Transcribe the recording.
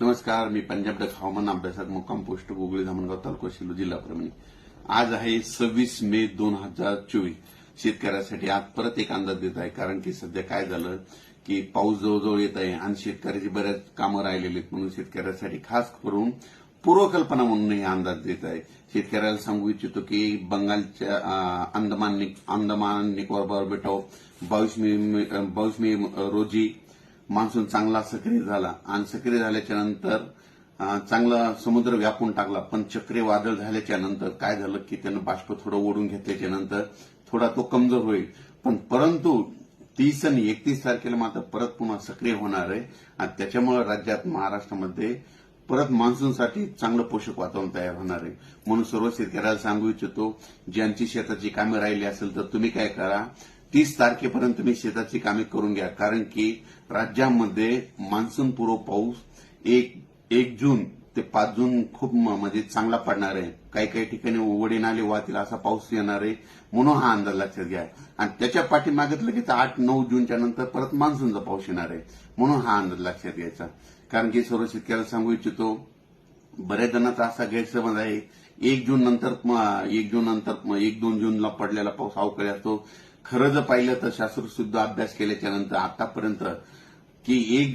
नमस्कार मी पंजाब डक हवामान अभ्यासक मुक्काम पोस्ट गुगळी धामणगाव तालुका शिलो जिल्हा परभणी. आज आहे सव्वीस मे दोन हजार चोवीस. शेतकऱ्यासाठी आज परत एक अंदाज देत आहे कारण की सध्या काय झालं की पाऊस जवळजवळ येत आहे आणि शेतकऱ्याची बऱ्याच कामं राहिलेली आहेत म्हणून शेतकऱ्यासाठी खास करून पूर्वकल्पना म्हणून हे अंदाज देत आहे. शेतकऱ्याला सांगू इच्छितो की बंगालच्या अंदमान निक- अंदमान निकोबार बेटाव बावीस मे बावीस मे रोजी मान्सून चांगला सक्रिय झाला. आणि सक्रिय झाल्याच्यानंतर चांगला समुद्र व्यापून टाकला. पण चक्रीवादळ झाल्याच्यानंतर काय झालं की त्यानं बाष्प थोडं ओढून घेतल्याच्या नंतर थोडा तो कमजोर होईल. पण परंतु तीस आणि एकतीस तारखेला मात्र परत पुन्हा सक्रिय होणार आहे. आणि त्याच्यामुळे राज्यात महाराष्ट्रामध्ये परत मान्सूनसाठी चांगलं पोषक वातावरण तयार होणार आहे. म्हणून सर्व शेतकऱ्याला सांगू इच्छितो ज्यांची शेताची कामे राहिली असेल तर तुम्ही काय करा. तीस तारखेपर्यंत तुम्ही शेताची कामे करून घ्या. कारण की राज्यामध्ये मान्सून पूर्व पाऊस एक एक जून ते पाच जून खूप म- म्हणजे चांगला पडणार आहे. काही काही ठिकाणी वडी नाले वाहतील असा पाऊस येणार आहे म्हणून हा अंदाज लक्षात घ्या. आणि त्याच्या पाठीमागे लगेच आठ नऊ जूनच्या नंतर परत मान्सूनचा पाऊस येणार आहे म्हणून हा अंदाज लक्षात घ्यायचा. कारण की सर्व शेतकऱ्याला सांगू इच्छितो बऱ्याच जणांचा असा गैरसमज आहे. एक जून नंतर एक जून नंतर एक दोन जूनला पडलेला पाऊस अवकाळी असतो. खरं जर पाहिलं तर शास्त्रशुद्ध अभ्यास केल्याच्यानंतर आतापर्यंत की एक जून